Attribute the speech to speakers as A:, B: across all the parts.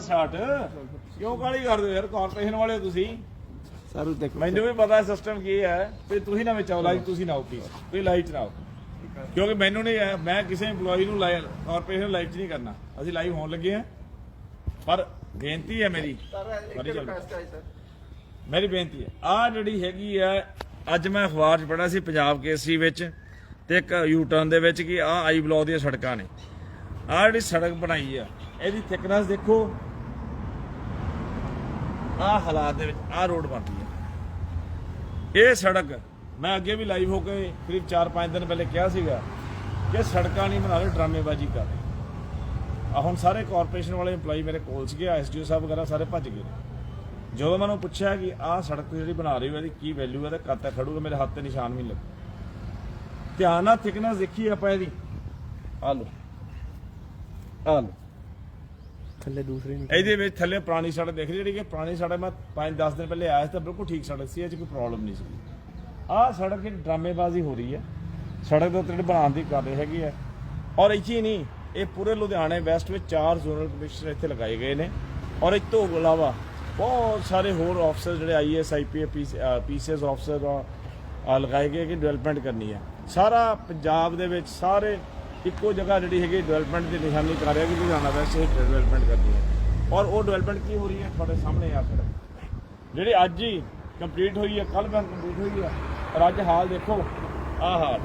A: Start ਕਿਉਂ ਕਾਲੀ ਕਰਦੇ ਹੋ ਯਾਰ? ਕਾਰਪੋਰੇਸ਼ਨ ਵਾਲੇ ਹੋ ਤੁਸੀਂ।
B: ਸਰ ਦੇਖੋ।
A: ਮੈਨੂੰ ਵੀ ਪਤਾ ਸਿਸਟਮ ਕੀ ਹੈ। ਤੇ ਤੁਸੀਂ ਨਾ ਵਿੱਚ ਆਓ ਤੁਸੀਂ ਨਾ ਆਓ ਪਲੀਜ਼ ਤੁਸੀਂ ਚ ਨਾ ਆਓ। ਕਿਉਂਕਿ ਮੈਨੂੰ ਨਹੀਂ ਮੈਂ ਕਿਸੇ EMPLOYE ਨੂੰ ਕਾਰਪੋਰੇਸ਼ਨ ਚ ਨਹੀਂ ਕਰਨਾ। ਅਸੀਂ ਲਾਈਵ ਹੋਣ ਲੱਗੇ ਹਾਂ। ਪਰ ਬੇਨਤੀ ਹੈ ਮੇਰੀ। ਮੇਰੀ ਬੇਨਤੀ ਹੈ। ਆ ਜਿਹੜੀ ਹੈਗੀ ਹੈ ਅੱਜ ਮੈਂ ਅਖਬਾਰ 'ਚ ਪੜਿਆ ਸੀ ਪੰਜਾਬ ਕੇਸਰੀ ਵਿੱਚ ਤੇ ਇੱਕ ਯੂ ਟਰਨ ਦੇ ਵਿੱਚ ਕਿ ਆ ਆਈ ਬਲੌਕ ਦੀਆਂ ਸੜਕਾਂ ਨੇ। ਆ ਜਿਹੜੀ ਸੜਕ ਬਣਾਈ ਆ ਇਹਦੀ ਥਿਕਨੈਸ ਦੇਖੋ। ਆ ਹਾਲਾਤ ਦੇ ਵਿੱਚ ਆ ਰੋਡ ਬਣਦੀ ਹੈ। ਇਹ ਸੜਕ, ਮੈਂ ਅੱਗੇ ਵੀ ਲਾਈਵ ਹੋ ਕੇ ਕਰੀਬ 4-5 ਦਿਨ ਪਹਿਲੇ ਕਿਹਾ ਸੀਗਾ ਕਿ ਸੜਕਾਂ ਨਹੀਂ ਬਣਾ ਰਹੇ, ਡਰਾਮੇਬਾਜ਼ੀ ਕਰ ਰਹੇ। ਆ ਹੁਣ ਸਾਰੇ ਕਾਰਪੋਰੇਸ਼ਨ ਵਾਲੇ EMPLOYE ਮੇਰੇ ਕੋਲ ਸੀਗੇ ਐਸਡੀਓ ਸਾਹਿਬ ਵਗੈਰਾ ਸਾਰੇ ਭੱਜ ਗਏ ਜਦੋਂ ਮੈਨੂੰ ਪੁੱਛਿਆ ਕਿ ਆਹ ਸੜਕ ਜਿਹੜੀ ਬਣਾ ਰਹੀ ਹੋ, ਇਹਦੀ ਕੀ ਵੈਲਿਊ ਹੈ, ਤੇ ਕਦ ਤੱਕ ਖੜੂਗਾ, ਮੇਰੇ ਹੱਥ ਤੇ ਨਿਸ਼ਾਨ ਵੀ ਨਹੀਂ ਲੱਗੇ ਧਿਆਨ ਨਾਲ ਥਿਕਨੈਸ ਦੇਖੀ ਆਪਾਂ ਇਹਦੀ। ਆ ਲਓ। ਆ ਲਓ।
B: ਥੱਲੇ ਦੂਸਰੇ ਨਹੀਂ
A: ਇਹਦੇ ਵਿੱਚ ਥੱਲੇ ਪੁਰਾਣੀ ਸੜਕ ਦੇਖ ਰਹੀ ਜਿਹੜੀ ਕਿ ਪੁਰਾਣੀ ਸੜਕ ਮੈਂ 5-10 ਦਿਨ ਪਹਿਲੇ ਆਇਆ ਸੀ ਤਾਂ ਬਿਲਕੁਲ ਠੀਕ ਸੜਕ ਸੀ, ਇਹ 'ਚ ਕੋਈ ਪ੍ਰੋਬਲਮ ਨਹੀਂ ਸੀ ਆਹ ਸੜਕ ਦੀ ਡਰਾਮੇਬਾਜ਼ੀ ਹੋ ਰਹੀ ਹੈ। ਸੜਕ ਦੇ ਉੱਤੇ ਬਣਾਉਣ ਦੀ ਕਰ ਰਹੇ ਹੈਗੀ ਹੈ। ਔਰ ਇੱਥੇ ਹੀ ਨਹੀਂ, ਇਹ ਪੂਰੇ ਲੁਧਿਆਣੇ ਵੈਸਟ ਵਿੱਚ ਚਾਰ ਜ਼ੋਨਲ ਕਮਿਸ਼ਨਰ ਇੱਥੇ ਲਗਾਏ ਗਏ ਨੇ। ਔਰ ਇਸ ਤੋਂ ਇਲਾਵਾ ਬਹੁਤ ਸਾਰੇ ਹੋਰ ਆਫਸਰ ਜਿਹੜੇ ਆਈਐਸ ਆਈਪੀਐਸ ਪੀਸੀਐਸ ਆਫਸਰ ਆ ਲਗਾਏ ਗਏ ਕਿ ਡਿਵੈਲਪਮੈਂਟ ਕਰਨੀ ਹੈ। ਸਾਰਾ ਪੰਜਾਬ ਦੇ ਵਿੱਚ ਸਾਰੇ ਇੱਕੋ ਜਗ੍ਹਾ ਜਿਹੜੀ ਹੈਗੀ ਡਿਵੈਲਪਮੈਂਟ ਦੀ ਨਿਸ਼ਾਨੀ ਕਰ ਰਿਹਾ ਕਿ ਲੁਧਿਆਣਾ ਵੈਸਟ ਇਹ ਡਿਵੈਲਪਮੈਂਟ ਕਰਨੀ ਹੈ। ਔਰ ਉਹ ਡਿਵੈਲਪਮੈਂਟ ਕੀ ਹੋ ਰਹੀ ਹੈ? ਤੁਹਾਡੇ ਸਾਹਮਣੇ ਆ ਸੜਕ ਜਿਹੜੀ ਅੱਜ ਹੀ ਕੰਪਲੀਟ ਹੋਈ ਹੈ ਕੱਲ ਬੈਂਕ ਕੰਪਲੀਟ ਹੋਈ ਹੈ, ਔਰ ਅੱਜ ਹਾਲ ਦੇਖੋ, ਆਹ ਹਾਲ।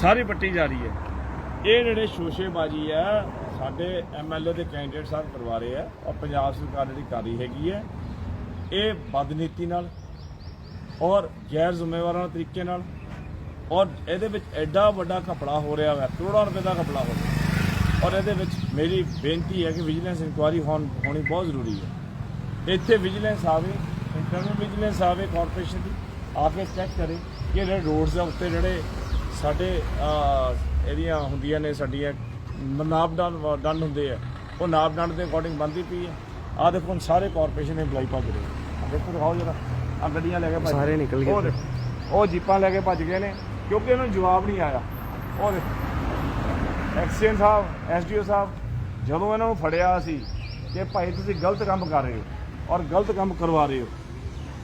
A: ਸਾਰੀ ਪੱਟੀ ਜਾ ਰਹੀ ਹੈ। ਇਹ ਜਿਹੜੇ ਸ਼ੋਸ਼ੇਬਾਜ਼ੀ ਆ ਸਾਡੇ ਐਮਐਲਏ ਦੇ ਕੈਂਡੀਡੇਟ ਸਾਹਿਬ ਕਰਵਾ ਰਹੇ ਆ ਔਰ ਪੰਜਾਬ ਸਰਕਾਰ ਜਿਹੜੀ ਕਰ ਰਹੀ ਹੈਗੀ ਹੈ, ਇਹ ਬਦਨੀਤੀ ਨਾਲ ਔਰ ਗੈਰ ਜ਼ਿੰਮੇਵਾਰਾਨਾ ਤਰੀਕੇ ਨਾਲ ਔਰ ਇਹਦੇ ਵਿੱਚ ਐਡਾ ਵੱਡਾ ਕਪੜਾ ਹੋ ਰਿਹਾ ਹੈ ਕਰੋੜਾਂ ਰੁਪਏ ਦਾ ਕਪੜਾ ਹੋ ਰਿਹਾ। ਔਰ ਇਹਦੇ ਵਿੱਚ ਮੇਰੀ ਬੇਨਤੀ ਹੈ ਕਿ ਵਿਜੀਲੈਂਸ ਇਨਕੁਆਇਰੀ ਹੋਣ ਬਹੁਤ ਜ਼ਰੂਰੀ ਹੈ। ਇੱਥੇ ਵਿਜੀਲੈਂਸ ਆਵੇ ਇੰਟਰਨਲ ਵਿਜੀਲੈਂਸ ਆਵੇ ਕਾਰਪੋਰੇਸ਼ਨ ਦੀ ਆ ਕੇ ਚੈੱਕ ਕਰੇ ਕਿ ਜਿਹੜੇ ਰੋਡਸ ਦੇ ਉੱਤੇ ਜਿਹੜੇ ਸਾਡੇ ਇਹਦੀਆਂ ਹੁੰਦੀਆਂ ਨੇ ਸਾਡੀਆਂ ਨਾਪਡਾਨ ਡਨ ਹੁੰਦੇ ਆ ਉਹ ਨਾਪਡਾਨ ਦੇ ਅਕੋਰਡਿੰਗ ਬੰਦੀ ਪਈ ਹੈ ਆ ਦੇਖੋ ਹੁਣ ਸਾਰੇ ਕਾਰਪੋਰੇਸ਼ਨ EMPLOYE ਭੱਜ ਰਹੇ ਆ। ਦੇਖੋ ਦਿਖਾਓ ਜਰਾ। ਆ ਗੱਡੀਆਂ ਲੈ ਕੇ ਭੱਜ
B: ਸਾਰੇ ਨਿਕਲ ਗਏ
A: ਉਹ ਜੀਪਾਂ ਲੈ ਕੇ ਭੱਜ ਗਏ ਨੇ। ਕਿਉਂਕਿ ਉਹਨਾਂ ਨੂੰ ਜਵਾਬ ਨਹੀਂ ਆਇਆ। ਉਹ ਦੇਖੋ ਐਕਸੀਅਨ ਸਾਹਿਬ, ਐਸਡੀਓ ਸਾਹਿਬ, ਜਦੋਂ ਇਹਨਾਂ ਨੂੰ ਫੜਿਆ ਸੀ ਕਿ ਭਾਈ ਤੁਸੀਂ ਗਲਤ ਕੰਮ ਕਰ ਰਹੇ ਹੋ ਔਰ ਗਲਤ ਕੰਮ ਕਰਵਾ ਰਹੇ ਹੋ।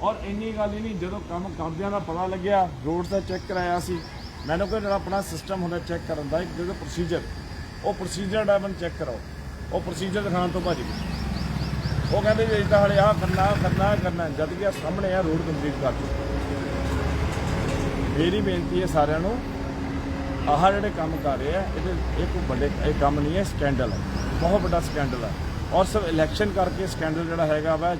A: ਔਰ ਇੰਨੀ ਗੱਲ ਹੀ ਨਹੀਂ, ਜਦੋਂ ਕੰਮ ਕਰਦਿਆਂ ਦਾ ਪਤਾ ਲੱਗਿਆ, ਰੋਡ ਦਾ ਚੈੱਕ ਕਰਾਇਆ ਸੀ, ਮੈਨੂੰ ਕੋਈ ਜਿਹੜਾ ਆਪਣਾ ਸਿਸਟਮ ਹੁੰਦਾ ਚੈੱਕ ਕਰਨ ਦਾ, ਇੱਕ ਜਿਹੜਾ ਪ੍ਰੋਸੀਜਰ ਉਹ ਪ੍ਰੋਸੀਜਰ ਡਾਇਮੰਡ ਚੈੱਕ ਕਰਾਓ। ਉਹ ਪ੍ਰੋਸੀਜਰ ਦਿਖਾਉਣ ਤੋਂ ਭੱਜ। ਗਏ ਉਹ ਕਹਿੰਦੇ ਜੀ ਤਾਂ ਹਲੇ ਆਹ ਕਰਨਾ ਕਰਨਾ ਕਰਨਾ, ਜਦ ਕਿ ਸਾਹਮਣੇ ਆ ਰੋਡ ਕੰਪਲੀਟ ਕਰ ਚੁੱਕੇ ਮੇਰੀ ਬੇਨਤੀ ਹੈ ਸਾਰਿਆਂ ਨੂੰ, ਆਹ ਜਿਹੜੇ ਕੰਮ ਕਰ ਰਹੇ ਆ, ਇਹਦੇ ਇਹ ਕੋਈ ਵੱਡੇ, ਇਹ ਕੰਮ ਨਹੀਂ ਹੈ ਸਕੈਂਡਲ ਹੈ। ਬਹੁਤ ਵੱਡਾ ਸਕੈਂਡਲ ਹੈ। ਔਰ ਸਭ ਇਲੈਕਸ਼ਨ ਕਰਕੇ ਸਕੈਂਡਲ ਜਿਹੜਾ ਹੈਗਾ ਵਾ